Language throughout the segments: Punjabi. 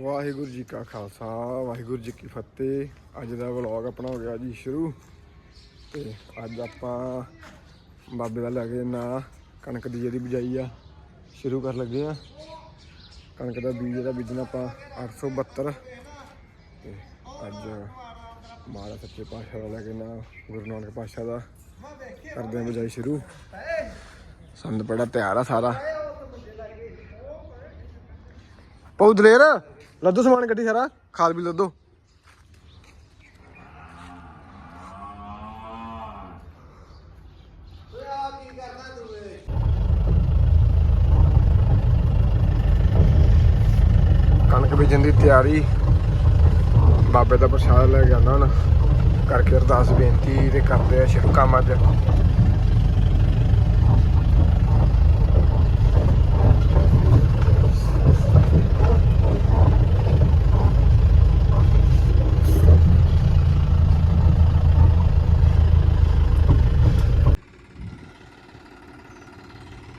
ਵਾਹਿਗੁਰੂ ਜੀ ਕਾ ਖਾਲਸਾ, ਵਾਹਿਗੁਰੂ ਜੀ ਕੀ ਫਤਿਹ। ਅੱਜ ਦਾ ਵਲੌਗ ਆਪਣਾ ਹੋ ਗਿਆ ਜੀ ਸ਼ੁਰੂ। ਤੇ ਅੱਜ ਆਪਾਂ ਬਾਬੇ ਦਾ ਲੈ ਕੇ ਨਾ ਕਣਕ ਦੀ ਜਿਹੜੀ ਬਿਜਾਈ ਆ, ਸ਼ੁਰੂ ਕਰਨ ਲੱਗੇ ਆ। ਕਣਕ ਦਾ ਬੀਜ ਜਿਹੜਾ ਬੀਜਣਾ ਆਪਾਂ 872 ਤੇ ਅੱਜ ਮਹਾਰਾਜ ਸੱਚੇ ਪਾਤਸ਼ਾਹ ਦਾ ਲੈ ਕੇ ਨਾ ਗੁਰੂ ਨਾਨਕ ਪਾਤਸ਼ਾਹ ਦਾ ਕਰਦੇ ਆ ਬਿਜਾਈ ਸ਼ੁਰੂ। ਸੰਦ ਬੜਾ ਤਿਆਰ ਆ ਸਾਰਾ। ਪਉ ਦਲੇਰ, ਲੱਦੋ ਸਮਾਨ ਗੱਡੀ ਸਾਰਾ, ਖਾਦ ਵੀ ਲੱਦੋ ਕਣਕ ਬੀਜਣ ਦੀ ਤਿਆਰੀ, ਬਾਬੇ ਦਾ ਪ੍ਰਸ਼ਾਦ ਲੈ ਕੇ ਆਉਂਦਾ ਹੁਣ। ਕਰਕੇ ਅਰਦਾਸ ਬੇਨਤੀ ਤੇ ਕਰਦੇ ਆ ਸ਼ੁਰੂ ਕੰਮ ਅੱਜ।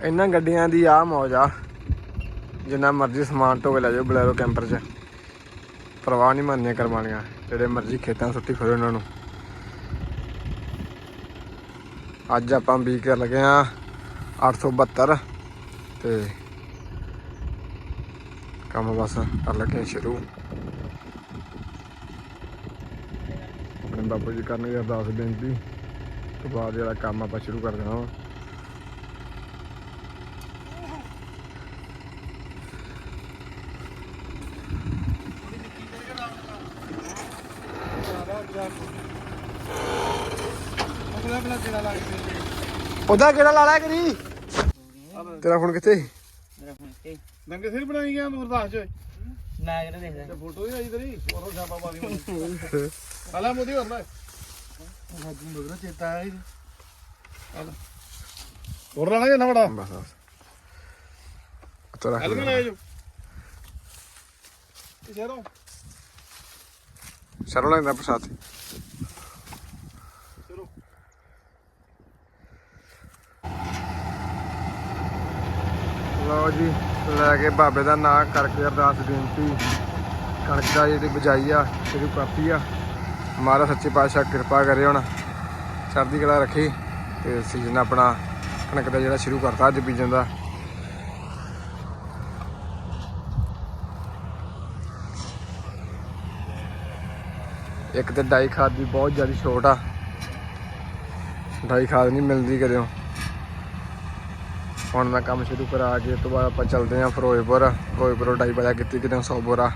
ਇਹਨਾਂ ਗੱਡੀਆਂ ਦੀ ਆ ਮੌਜ ਆ। ਜਿੰਨਾ ਮਰਜ਼ੀ ਸਮਾਨ ਢੋ ਕੇ ਲੈ ਜਾਓ ਬਲੈਰੋ ਕੈਂਪਰ 'ਚ। ਪਰਵਾਹ ਨਹੀਂ ਮੰਨਦੀਆਂ ਕਰਵਾਉਣੀਆਂ ਜਿਹੜੇ ਮਰਜ਼ੀ ਖੇਤਾਂ ਸੁੱਟੀ ਖੜੋ ਉਹਨਾਂ ਨੂੰ। ਅੱਜ ਆਪਾਂ ਵੀ ਕਰ ਲਗੇ ਆ 872 ਤੇ ਕੰਮ ਬਸ ਕਰ ਲਗੇ ਸ਼ੁਰੂ। ਆਪਣੇ ਬਾਬੂ ਜੀ ਕਰਨਗੇ ਅਰਦਾਸ ਬੇਨਤੀ। ਤੋਂ ਬਾਅਦ ਜਿਹੜਾ ਕੰਮ ਆਪਾਂ ਸ਼ੁਰੂ ਕਰ ਦੇਣਾ ਵਾ ਉਹਦਾ ਕਿਹੜਾ ਲਾ ਲਿਆ ਕਰੀ ਤੇਰਾ ਫੋਨ ਕਿੱਥੇ? ਦੰਗੇ ਸਿਰ ਬਣਾਈ ਗਿਆ ਮੁਰਦਾਸ ਚ। ਮੈਂ ਕਿਹੜਾ ਦੇਖਦਾ? ਤੇ ਫੋਟੋ ਹੀ ਆਈ ਤੇਰੀ ਫੋਟੋ ਛਾਪਾ ਪਾ ਦੀ ਹਲਾ ਮੋਦੀ ਹੋਰ ਲੈ। ਸਾਜੂ ਬਗਰਾ ਚੇਤਾ ਹੈ ਹੋਰ ਲੈਣਾ ਜਾਂ ਨਾ ਬੜਾ ਬਸ ਬਸ। ਤੇਰਾ ਹਲ ਕੇ ਲੈ। ਜੋ ਸ਼ਹਿਰੋਂ। ਸਰੋਂ ਲੈਂਦਾ ਪ੍ਰਸਾਦ। ਲਓ ਜੀ ਲੈ ਕੇ ਬਾਬੇ ਦਾ ਨਾਂ ਕਰਕੇ ਅਰਦਾਸ ਬੇਨਤੀ। ਕਣਕ ਦਾ ਜਿਹੜੀ ਬਜਾਈ ਆ ਸ਼ੁਰੂ ਕਰਤੀ ਆ। ਮਹਾਰਾਜ ਸੱਚੇ ਪਾਤਸ਼ਾਹ ਕਿਰਪਾ ਕਰੇ ਹੁਣ। ਚੜ੍ਹਦੀ ਕਲਾ ਰੱਖੇ ਤੇ ਸੀਜ਼ਨ ਆਪਣਾ ਕਣਕ ਦਾ ਜਿਹੜਾ ਸ਼ੁਰੂ ਕਰਤਾ ਅੱਜ ਬੀਜਣ ਦਾ। ਇੱਕ ਤੇ ਡਾਈ ਖਾਦ ਦੀ ਬਹੁਤ ਜ਼ਿਆਦਾ ਛੋਟ ਆ। ਡਾਈ ਖਾਦ ਨਹੀਂ ਮਿਲਦੀ ਕਰਿਓ ਹੁਣ ਮੈਂ ਕੰਮ ਸ਼ੁਰੂ ਕਰਾ ਕੇ ਤੋਂ ਬਾਅਦ ਆਪਾਂ ਚੱਲਦੇ ਆਂ ਫਿਰੋਜ਼ਪੁਰ। ਫਿਰੋਜ਼ਪੁਰ ਡਾਈ ਵਾਲਾ ਕੀਤੀ ਕਿਤੇ 100 ਬੋਰਾ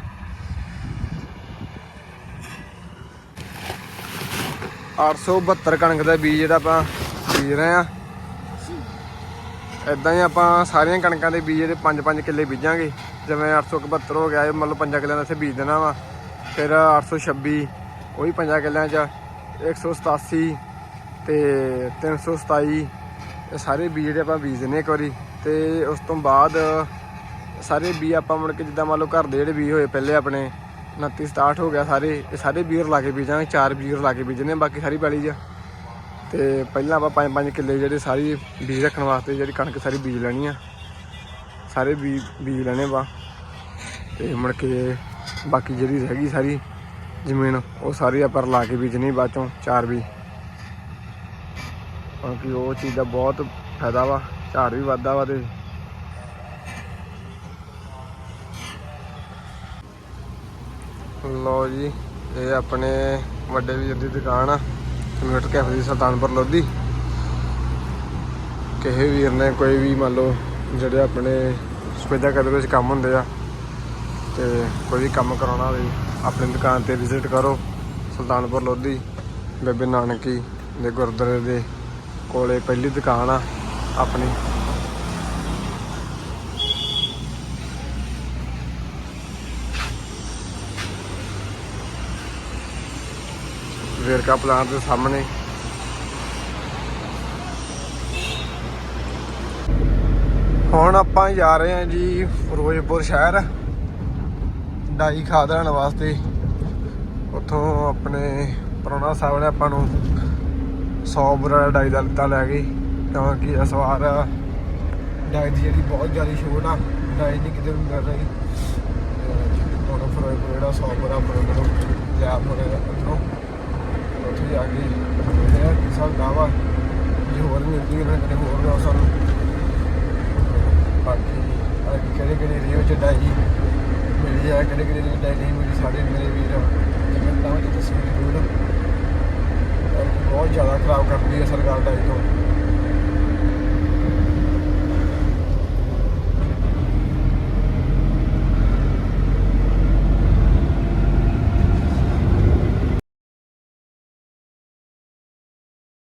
ਅੱਠ ਸੌ ਬਹੱਤਰ ਕਣਕ ਦਾ ਬੀਜ ਜਿਹੜਾ ਆਪਾਂ ਬੀਜ ਰਹੇ ਆ ਇਦਾਂ ਹੀ ਆਪਾਂ ਸਾਰੀਆਂ ਕਣਕਾਂ ਦੇ ਬੀਜ ਜਿਹੜੇ 5-5 ਕਿੱਲੇ ਬੀਜਾਂਗੇ। ਜਿਵੇਂ 871 ਹੋ ਗਿਆ, ਇਹ ਮਤਲਬ 5 ਕਿੱਲਿਆਂ ਦਾ ਇੱਥੇ ਬੀਜ ਦੇਣਾ ਵਾ। ਫਿਰ 826 ਉਹ ਵੀ 5 ਕਿੱਲਿਆਂ ਚ 187 ਤੇ 327 ਇਹ ਸਾਰੇ ਬੀਜ ਜਿਹੜੇ ਆਪਾਂ ਬੀਜ ਦਿੰਨੇ ਇੱਕ ਵਾਰੀ ਤੇ ਉਸ ਤੋਂ ਬਾਅਦ ਸਾਰੇ ਬੀ ਆਪਾਂ ਮੁੜ ਕੇ ਜਿੱਦਾਂ ਮੰਨ ਲਓ ਘਰ ਦੇ ਜਿਹੜੇ ਬੀਜ ਹੋਏ ਪਹਿਲੇ ਆਪਣੇ 29 ਸਟਾਰਟ ਹੋ ਗਿਆ ਸਾਰੇ, ਇਹ ਸਾਰੇ ਬੀਅਰ ਲਾ ਕੇ ਬੀਜਾਂਗੇ, ਚਾਰ ਬੀਜ ਲਾ ਕੇ ਬੀਜਨੇ ਬਾਕੀ ਸਾਰੀ ਪੈਲੀ 'ਚ। ਤੇ ਪਹਿਲਾਂ ਆਪਾਂ ਪੰਜ ਪੰਜ ਕਿੱਲੇ ਜਿਹੜੇ ਸਾਰੀ ਬੀਜ ਰੱਖਣ ਵਾਸਤੇ ਜਿਹੜੀ ਕਣਕ ਸਾਰੀ ਬੀਜ ਲੈਣੀ ਆ। ਸਾਰੇ ਬੀਜ ਬੀਜ ਲੈਣੇ ਵਾ ਤੇ ਮੁੜ ਕੇ ਬਾਕੀ ਜਿਹੜੀ ਰਹਿ ਗਈ ਸਾਰੀ ਜ਼ਮੀਨ ਉਹ ਸਾਰੀ ਆਪਾਂ ਲਾ ਕੇ ਬੀਜਣੀ ਬਾਅਦ ਚੋਂ, ਚਾਰ ਵੀ। ਕਿਉਂਕਿ ਉਹ ਚੀਜ਼ ਦਾ ਬਹੁਤ ਫਾਇਦਾ ਵਾ ਝਾੜ ਵੀ ਵੱਧਦਾ ਵਾ ਤੇ। ਲੋ ਜੀ, ਇਹ ਆਪਣੇ ਵੱਡੇ ਵੀਰ ਦੀ ਦੁਕਾਨ ਆ ਕੰਪਿਊਟਰ ਕੈਫੇ ਦੀ, ਸੁਲਤਾਨਪੁਰ ਲੋਧੀ। ਕਿਸੇ ਵੀਰ ਨੇ ਕੋਈ ਵੀ ਮੰਨ ਲਓ, ਜਿਹੜੇ ਆਪਣੇ ਸਪੇਦਾ ਕਦਰ ਵਿੱਚ ਕੰਮ ਹੁੰਦੇ ਆ, ਤੇ ਕੋਈ ਵੀ ਕੰਮ ਕਰਾਉਣਾ ਹੋਵੇ ਆਪਣੀ ਦੁਕਾਨ ਤੇ ਵਿਜ਼ਿਟ ਕਰੋ। ਸੁਲਤਾਨਪੁਰ ਲੋਧੀ, ਬੇਬੇ ਨਾਨਕੀ ਦੇ ਗੁਰਦੁਆਰੇ ਦੇ ਕੋਲੇ ਪਹਿਲੀ ਦੁਕਾਨ ਆ ਆਪਣੀ। ਵੇਰਕਾ ਪਲਾਂਟ ਦੇ ਸਾਹਮਣੇ। ਹੁਣ ਆਪਾਂ ਜਾ ਰਹੇ ਹਾਂ ਜੀ ਫਿਰੋਜ਼ਪੁਰ ਸ਼ਹਿਰ। ਡਾਈ ਖਾਦ ਲੈਣ ਵਾਸਤੇ। ਉੱਥੋਂ ਆਪਣੇ ਪ੍ਰਾਹੁਣਾ ਸਾਹਿਬ ਨੇ ਆਪਾਂ ਨੂੰ 100 ਬੁਰਾ ਡਾਈ ਦਾ ਲਿੱਤਾ ਲੈ ਗਏ ਕਿਉਂਕਿ ਇਸ ਵਾਰ ਡਾਈ ਦੀ ਜਿਹੜੀ ਬਹੁਤ ਜ਼ਿਆਦਾ ਛੋਟ ਆ, ਡਾਈ ਨਹੀਂ ਕਿਤੇ ਵੀ ਕਰ ਰਹੀ ਤੇ ਹੁਣ ਫਿਰ ਪੂਰਾ 100 ਪੂਰਾ ਪ੍ਰੋਗਰਾਮ ਲਿਆ ਮੋਰੇ ਉੱਥੋਂ। ਉੱਥੇ ਜਾ ਕੇ ਇਹ ਕੀ ਹਿਸਾਬ ਵਾ। ਜੇ ਹੋਰ ਮਿਲਦੀ ਹੈ ਕਿਤੇ ਹੋਰ ਨਾ ਸਾਨੂੰ। ਬਾਕੀ ਅੱਜ ਕਿਹੜੇ ਕਿਹੜੇ ਰੀਓ ਚ ਡਾਈ। ਮਿਲੀ ਆ ਕਿਹੜੇ ਕਿਹੜੇ ਰੀਓ ਡਾਈ ਨਹੀਂ ਮਿਲੀ ਸਾਡੇ ਮੇਰੇ ਵੀਰ ਕਮੈਂਟਾਂ ਵਿੱਚ ਦੱਸੋ ਜ਼ਰੂਰ ਇਹ ਬਹੁਤ ਜ਼ਿਆਦਾ ਖਰਾਬ ਕਰਦੀ ਹੈ ਸਰਕਾਰ ਡਾਈ ਤੋਂ।